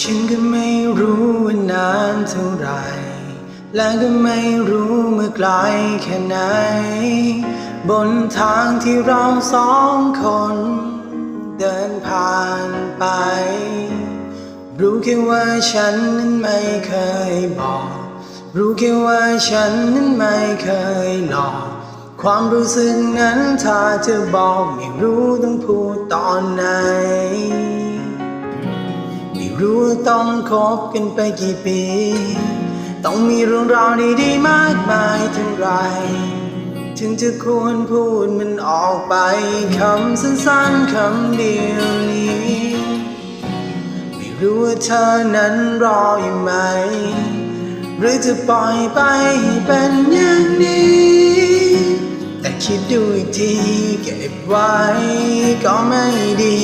ฉันก็ไม่รู้ว่านานเท่าไร และก็ไม่รู้เมื่อไกลแค่ไหน บนทางที่เราสองคน เดินผ่านไป รู้แค่ว่าฉันนั้นไม่เคยบอก รู้แค่ว่าฉันนั้นไม่เคยหลอก ความรู้สึกนั้นถ้าจะบอกไม่รู้ต้องพูดตอนไหน รู้ว่าต้องคบกันไปกี่ปี ต้องมีเรื่องราวดีๆมากมายเท่าไรถึงจะควรพูดมันออกไปคำสั้นๆคำเดียวนี้ ไม่รู้ว่าเธอนั้นรออยู่ไหม หรือจะปล่อยไปให้เป็นอย่างนี้ แต่คิดดูอีกทีเก็บไว้ก็ไม่ดี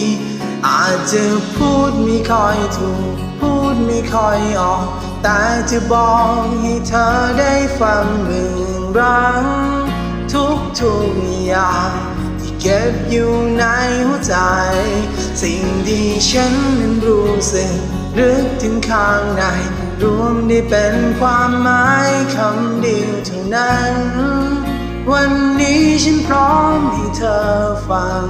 อาจจะพูดไม่ค่อยถูก พูดไม่ค่อยออก แต่จะบอกให้เธอได้ฟังเรื่องรังทุกทุกอย่างที่เก็บอยู่ในหัวใจ สิ่งที่ฉันนั้นรู้สึกลึกถึงข้างใน รวมได้เป็นความหมายคำเดียวเท่านั้น วันนี้ฉันพร้อมให้เธอฟัง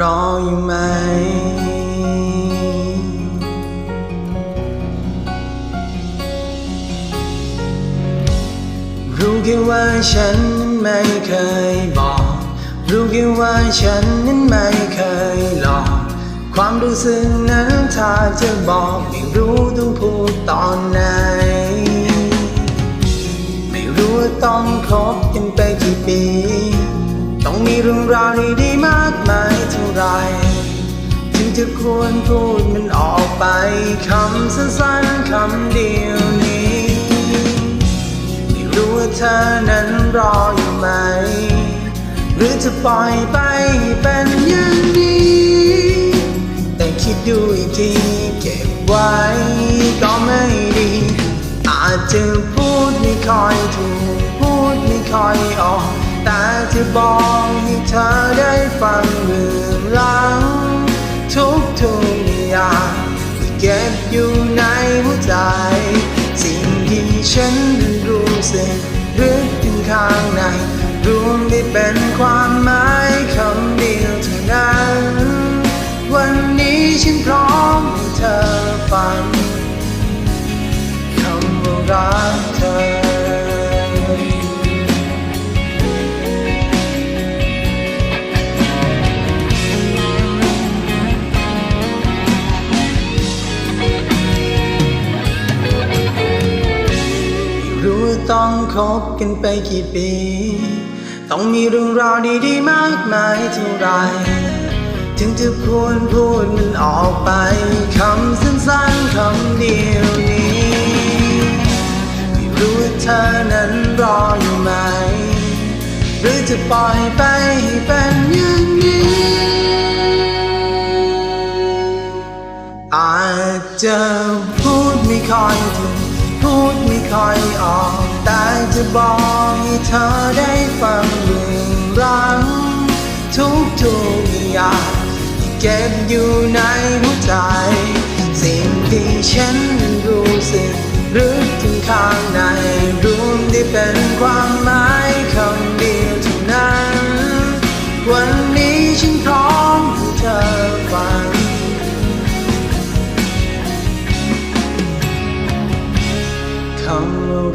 รออยู่ไหม รู้แค่ว่าฉันนั้นไม่เคยบอก รู้แค่ว่าฉันนั้นไม่เคยหลอก ความรู้สึกนั้นถ้าจะบอกไม่รู้ รื่องราวดีๆมากมายเท่าไรถึงจะควรพูดมันออกไปคำสั้นๆคำเดียวนี้ไม่รู้ว่าเธอนั้นรออยู่ไหม หรือจะปล่อยไปเป็นอย่างนี้ แต่คิดดูอีกทีเก็บไว้ก็ไม่ดี อาจจะพูดไม่ค่อยถูกพูดไม่ค่อยออก แต่จะบอกให้เธอได้ฟังเรื่องราวทุกทุกอย่างที่เก็บอยู่ในหัวใจ สิ่งที่ฉันนั้นรู้สึกลึกถึงข้างในรวมได้เป็นความหมาย คบกันไปกี่ปี ต้องมีเรื่องราวดีๆมากมายเท่าไร ถึงจะควรพูดมันออกไปคำสั้นๆคำเดียวนี้ไม่รู้ว่าเธอนั้นรออยู่ไหม หรือจะปล่อยไปให้เป็นอย่างนี้อาจจะพูดไม่ค่อยถูกพูดไม่ค่อยออก แต่จะบอกให้เธอได้ฟังหนึ่งรังทุกทุกอย่างที่เก็บอยู่ในหัวใจ สิ่งที่ฉันรู้สึกลึกถึงข้างในรวมได้เป็นความหมาย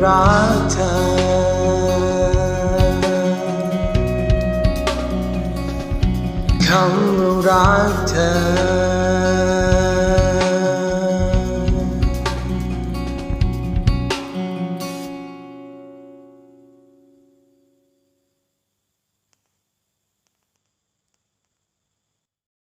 รักเธอคำว่ารักเธอ